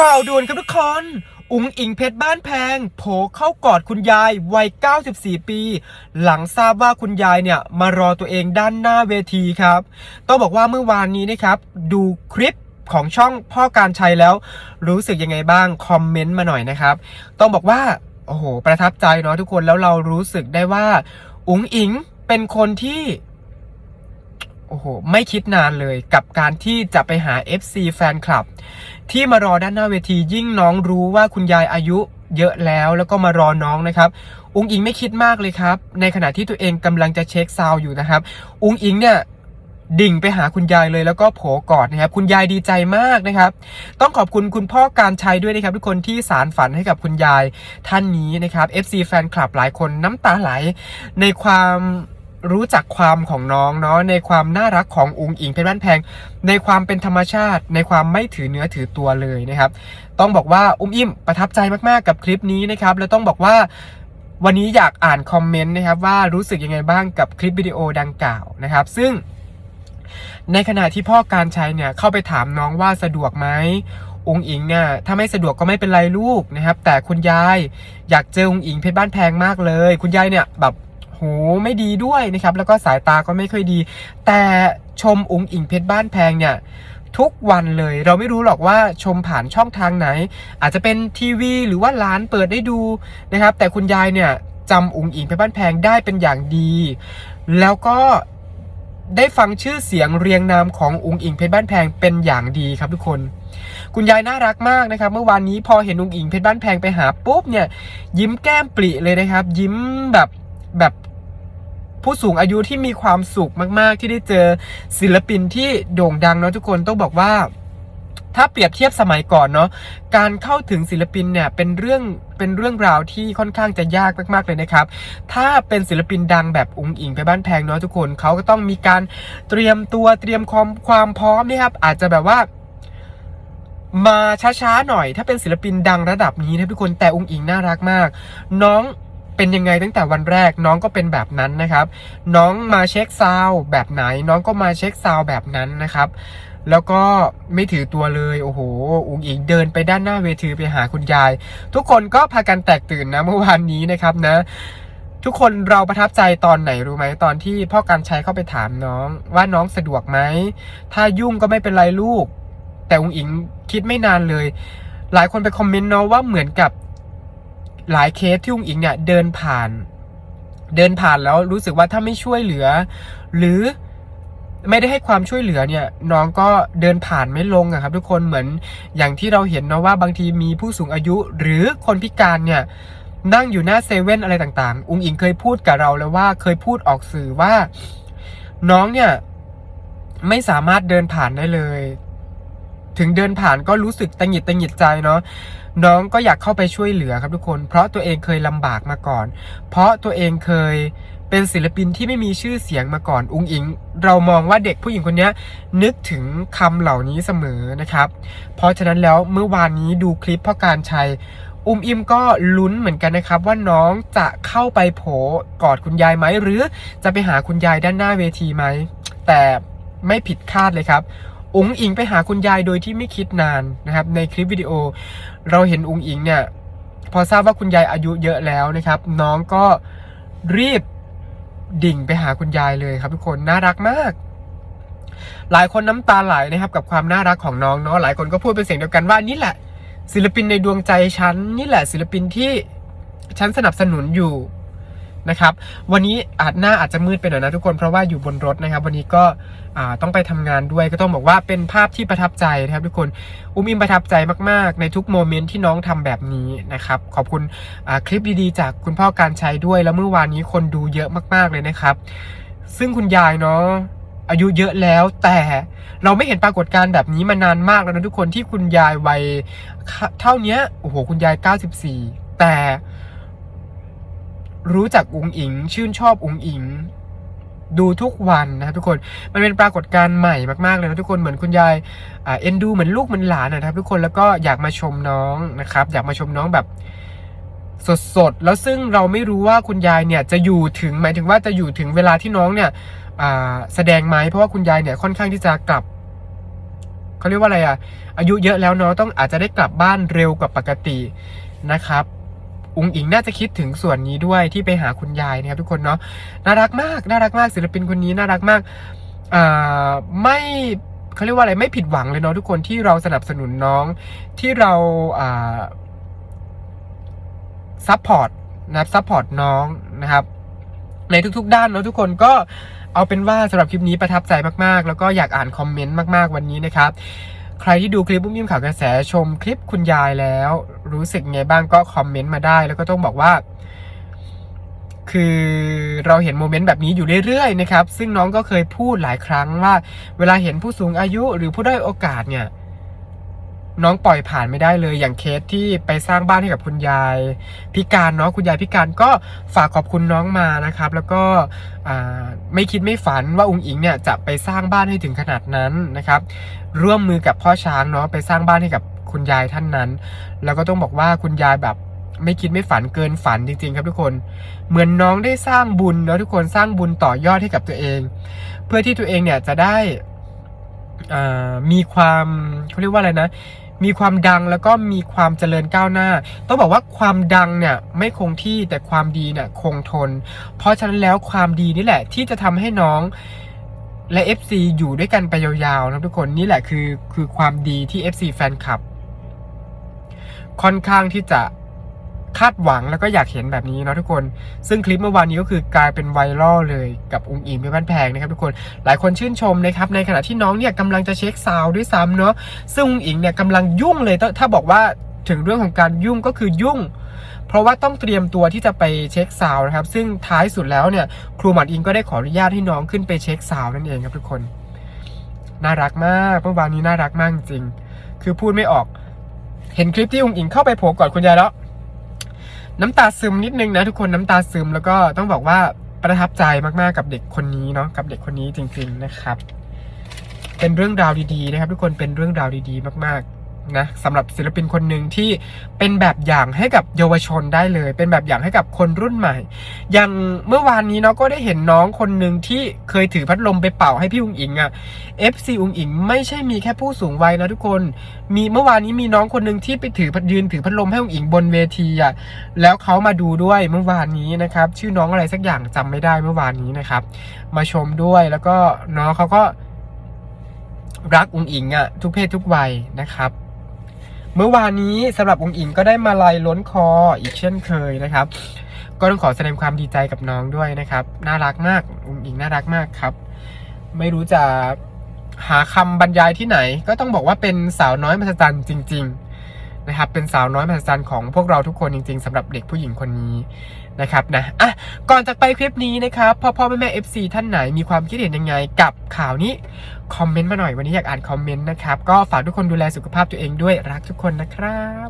ข่าวด่วนครับทุกคน อุงอิงเพชรบ้านแพง โผเข้ากอดคุณยายวัย 94 ปี หลังทราบว่าคุณยายเนี่ยมารอตัวเองด้านหน้าเวทีครับ ต้องบอกว่าเมื่อวานนี้นะครับ ดูคลิปของช่องพ่อการชัยแล้ว รู้สึกยังไงบ้าง คอมเมนต์มาหน่อยนะครับ ต้องบอกว่า โอ้โห ประทับใจเนาะทุกคนแล้วเรารู้สึกได้ว่า อุงอิงเป็นคนที่ โอ้โห ไม่คิดนานเลยกับการที่จะไปหา FC แฟนคลับ ที่มารอด้านหน้าเวทียิ่งน้องรู้ว่าคุณยายอายุเยอะแล้วแล้วก็มารอน้องนะครับ อุงอิงไม่คิดมากเลยครับ ในขณะที่ตัวเองกำลังจะเช็คซาวอยู่นะครับ อุงอิงเนี่ยดิ่งไปหาคุณยายเลยแล้วก็โผกอดนะครับ คุณยายดีใจมากนะครับ ต้องขอบคุณคุณพ่อการชัยด้วยนะครับ ทุกคนที่สารฝันให้กับคุณยายท่านนี้นะครับ FC แฟนคลับหลายคนน้ำตาไหลในความ รู้จักความของน้องเนาะในความน่ารักของอุงอิงเพชรบ้านแพง ในความเป็นธรรมชาติ ในความไม่ถือเนื้อถือตัวเลยนะครับ ต้องบอกว่าอุ้มอิ่มประทับใจมากๆกับคลิปนี้นะครับ แล้วต้องบอกว่าวันนี้อยากอ่านคอมเมนต์นะครับว่ารู้สึกยังไงบ้างกับคลิปวิดีโอดังกล่าวนะครับ ซึ่ง ในขณะที่พ่อการชัยเนี่ยเข้าไปถามน้องว่าสะดวกไหมองค์อิงเนี่ยถ้าไม่สะดวกก็ไม่เป็นไรลูกนะครับ แต่คุณยายอยากเจอองค์อิงเพชรบ้านแพงมากเลย คุณยายเนี่ยแบบ หูไม่ดีด้วยนะครับ แล้วก็สายตาก็ไม่ค่อยดี แต่ชมองค์อิงเพชรบ้านแพงเนี่ยทุกวันเลยเราไม่รู้หรอกว่าชมผ่านช่องทางไหน อาจจะเป็นทีวีหรือว่าร้านเปิดได้ดูนะครับ แต่คุณยายเนี่ยจำอุ๋งอิงเพชรบ้านแพงได้เป็นอย่างดี แล้วก็ได้ฟังชื่อเสียงเรียงนามของอุ๋งอิงเพชรบ้านแพงเป็นอย่างดีครับทุกคน คุณยายน่ารักมากนะครับ เมื่อวานนี้พอเห็นอุ๋งอิงเพชรบ้านแพงไปหาปุ๊บเนี่ยยิ้มแก้มปริเลยนะครับ ยิ้มแบบแบบ ผู้สูงอายุที่มีความสุขมากๆ ที่ได้เจอศิลปินที่โด่งดังเนาะทุกคนต้องบอกว่า ถ้าเปรียบเทียบสมัยก่อนเนาะการเข้าถึงศิลปินเนี่ยเป็นเรื่องเป็นเรื่องราวที่ค่อนข้างจะยากมากๆเลยนะครับ ถ้าเป็นศิลปินดังแบบอุงอิงไปบ้านแพงเนาะทุกคนเขาก็ต้องมีการเตรียมตัวเตรียมความความพร้อมนะครับ อาจจะแบบว่ามาช้าๆหน่อย ถ้าเป็นศิลปินดังระดับนี้นะทุกคนแต่อุงอิงน่ารักมาก น้อง เป็นยังไงตั้งแต่วันแรกน้องก็เป็นแบบนั้นนะครับ น้องมาเช็คซาวแบบไหน น้องก็มาเช็คซาวแบบนั้นนะครับ แล้วก็ไม่ถือตัวเลยโอ้โหอุ๋งอิงเดินไปด้านหน้าเวทีไปหาคุณยาย ทุกคนก็พากันแตกตื่นนะเมื่อวานนี้นะครับนะทุกคนเราประทับใจตอนไหนรู้ไหมตอนที่พ่อการชัยเข้าไปถามน้อง ว่าน้องสะดวกไหม ถ้ายุ่งก็ไม่เป็นไรลูก แต่อุ๋งอิงคิดไม่นานเลย หลายคนไปคอมเมนต์เนาะว่าเหมือนกับ หลายเคสที่อุ๋งอิงเนี่ยเดินผ่าน เดินผ่านแล้วรู้สึกว่าถ้าไม่ช่วยเหลือ หรือไม่ได้ให้ความช่วยเหลือเนี่ย น้องก็เดินผ่านไม่ลงอะครับ ทุกคนเหมือนอย่างที่เราเห็นเนาะว่าบางทีมีผู้สูงอายุ หรือคนพิการเนี่ยนั่งอยู่หน้าเซเว่นอะไรต่าง ๆ อุงอิงเคยพูดกับเราแล้วว่าเคยพูดออกสื่อว่า น้องเนี่ย ไม่สามารถเดินผ่านได้เลย ถึงเดินผ่านก็รู้สึกตังหิดตังหิดใจเนาะ น้องก็อยากเข้าไปช่วยเหลือครับทุกคน เพราะตัวเองเคยลำบากมาก่อน เพราะตัวเองเคยเป็นศิลปินที่ไม่มีชื่อเสียงมาก่อน อุงอิง เรามองว่าเด็กผู้หญิงคนนี้นึกถึงคำเหล่านี้เสมอนะครับ เพราะฉะนั้นแล้วเมื่อวานนี้ดูคลิปพ่อการชัยอุ้มอิมก็ลุ้นเหมือนกันนะครับ ว่าน้องจะเข้าไปโผกอดคุณยายไหม หรือจะไปหาคุณยายด้านหน้าเวทีไหม แต่ไม่ผิดคาดเลยครับ องอิงไปหาคุณยายโดยที่ไม่คิดนานนะครับ ในคลิปวิดีโอ เราเห็นองอิงเนี่ย พอทราบว่าคุณยายอายุเยอะแล้วนะครับ น้องก็รีบดิ่งไปหาคุณยายเลยครับทุกคนน่ารักมาก หลายคนน้ำตาไหลนะครับกับความน่ารักของน้องเนาะหลายคนก็พูดเป็นเสียงเดียวกันว่านี่แหละ ศิลปินในดวงใจฉันนี่แหละศิลปินที่ฉันสนับสนุนอยู่ นะครับ วันนี้อาจหน้าอาจจะมืดไปหน่อยนะทุกคนเพราะว่าอยู่บนรถนะครับ วันนี้ก็ต้องไปทำงานด้วยก็ต้องบอกว่าเป็นภาพที่ประทับใจนะครับ ทุกคนอุ้มอิมประทับใจมากๆ ในทุกโมเมนต์ที่น้องทำแบบนี้นะครับ ขอบคุณคลิปดีๆ จากคุณพ่อการใช้ด้วยแล้วเมื่อวานนี้คนดูเยอะมากๆเลยนะครับ ซึ่งคุณยายเนาะอายุเยอะแล้วแต่เราไม่เห็นปรากฏการณ์แบบนี้มานานมากแล้วนะทุกคนที่คุณยายวัยเท่านี้โอ้โหคุณยาย 94 แต่ รู้จักอุงอิง ชื่นชอบอุงอิง ดูทุกวันนะครับทุกคนมันเป็นปรากฏการณ์ใหม่มากๆเลยนะทุกคนเหมือนคุณยายเอ็นดูเหมือนลูกเหมือนหลานนะครับ ทุกคนแล้วก็อยากมาชมน้องนะครับ อยากมาชมน้องแบบสดๆ แล้วซึ่งเราไม่รู้ว่าคุณยายเนี่ยจะอยู่ถึงหมายถึงว่าจะอยู่ถึงเวลาที่น้องเนี่ยแสดงไหมเพราะว่าคุณยายเนี่ยค่อนข้างที่จะกลับเขาเรียกว่าอะไรอะอายุเยอะแล้วเนาะต้องอาจจะได้กลับบ้านเร็วกว่าปกตินะครับ อุงอิงน่าจะคิดถึงส่วนนี้ด้วยที่ไปหาคุณยายนะครับทุกคนเนาะน่ารักมากน่ารักมากศิลปินคนนี้น่ารักมากไม่เขาเรียกว่าอะไรไม่ผิดหวังเลยเนาะทุกคนที่เราสนับสนุนน้องที่เราอ่าซัพพอร์ตนะครับซัพพอร์ตน้องนะครับ ในทุกๆ ด้านเนาะทุกคนก็เอาเป็นว่าสำหรับคลิปนี้ประทับใจมากๆ แล้วก็อยากอ่านคอมเมนต์มากๆวันนี้นะครับ ใครที่ดูคลิปบุ้มยิ้มข่าวกระแสชมคลิปคุณยายแล้ว รู้สึกไงบ้างก็คอมเมนต์มาได้ แล้วก็ต้องบอกว่า คือเราเห็นโมเมนต์แบบนี้อยู่เรื่อยๆนะครับ ซึ่งน้องก็เคยพูดหลายครั้งว่า เวลาเห็นผู้สูงอายุหรือผู้ได้อยโอกาสเนี่ย น้องปล่อยผ่านไม่ได้เลยอย่างเคสที่ไปสร้างบ้านให้กับคุณยาย พิการเนาะคุณยายพิการก็ฝากขอบคุณน้องมานะครับ แล้วก็ไม่คิดไม่ฝันว่าอุงอิงเนี่ยจะไปสร้างบ้านให้ถึงขนาดนั้นนะครับ ร่วมมือกับพ่อช้างเนาะไปสร้างบ้านให้กับคุณยายท่านนั้น แล้วก็ต้องบอกว่าคุณยายแบบไม่คิดไม่ฝันเกินฝันจริงๆ ครับทุกคน เหมือนน้องได้สร้างบุญเนาะทุกคนสร้างบุญต่อยอดให้กับตัวเอง เพื่อที่ตัวเองเนี่ยจะได้ มีความเขาเรียกว่าอะไรนะ มีความดังแล้วก็มีความเจริญก้าวหน้า ต้องบอกว่าความดังเนี่ยไม่คงที่แต่ความดีเนี่ยคงทน เพราะฉะนั้นแล้วความดีนี่แหละ ที่จะทำให้น้องและ FC อยู่ด้วยกันไปยาวๆนะทุกคนนี่แหละคือคือความดีที่ FC แฟนคลับ ค่อนข้างที่จะ คาดหวังแล้วก็อยากเห็นแบบนี้เนาะทุกคน ซึ่งคลิปเมื่อวานนี้ก็คือกลายเป็นไวรัลเลยกับองค์อิงเป็นบ้านแพงนะครับทุกคนหลายคนชื่นชมนะครับในขณะที่น้องเนี่ยกำลังจะเช็คซาวด้วยซ้ำเนาะซึ่งองค์อิงเนี่ยกำลังยุ่งเลยถ้าถ้าบอกว่าถึงเรื่องของการยุ่งก็คือยุ่ง เพราะว่าต้องเตรียมตัวที่จะไปเช็คซาวนะครับ ซึ่งท้ายสุดแล้วเนี่ยครูหมัดอิงก็ได้ขออนุญาตให้น้องขึ้นไปเช็คซาวนั่นเองครับทุกคน น่ารักมากเมื่อวานนี้น่ารักมากจริง คือพูดไม่ออก เห็นคลิปที่องค์อิงเข้าไปโผล่กอดคุณยายแล้ว น้ำตาซึมนิดนึงนะทุกคนน้ำตาซึมแล้วก็ต้องบอกว่าประทับใจมากๆกับเด็กคนนี้เนาะกับเด็กคนนี้จริง ๆนะครับ เป็นเรื่องราวดีๆนะครับ ทุกคนเป็นเรื่องราวดีๆ มากๆ นะสำหรับศิลปินคนหนึ่งที่เป็นแบบอย่างให้กับเยาวชนได้เลย เป็นแบบอย่างให้กับคนรุ่นใหม่ อย่างเมื่อวานนี้เนาะก็ได้เห็นน้องคนหนึ่งที่เคยถือพัดลมไปเป่าให้พี่อุงอิงอะ FC อุงอิงไม่ใช่มีแค่ผู้สูงวัยนะทุกคน มีเมื่อวานนี้มีน้องคนหนึ่งที่ไปถือพัดยืนถือพัดลมให้อุงอิงบนเวทีอะแล้วเขามาดูด้วยเมื่อวานนี้นะครับ ชื่อน้องอะไรสักอย่างจำไม่ได้เมื่อวานนี้นะครับ มาชมด้วยแล้วก็น้องเขาก็รักอุงอิงอะทุกเพศทุกวัยนะครับ เมื่อวานนี้สำหรับองค์อิงก็ได้มาลายล้นคออีกเช่นเคยนะครับ ก็ต้องขอแสดงความดีใจกับน้องด้วยนะครับ น่ารักมากอุงอิงน่ารักมากครับ ไม่รู้จะหาคำบรรยายที่ไหน ก็ต้องบอกว่าเป็นสาวน้อยมหัศจรรย์จริง ๆ นะครับเป็นสาวน้อยมหัศจรรย์ของพวกเราทุกคนจริง ๆสำหรับเด็กผู้หญิงคนนี้นะครับนะอะก่อนจากไปคลิปนี้นะครับพ่อพ่อแม่แม่ FC ท่านไหนมีความคิดเห็นยังไงกับข่าวนี้คอมเมนต์มาหน่อยวันนี้อยากอ่านคอมเมนต์นะครับก็ฝากทุกคนดูแลสุขภาพตัวเองด้วยรักทุกคนนะครับ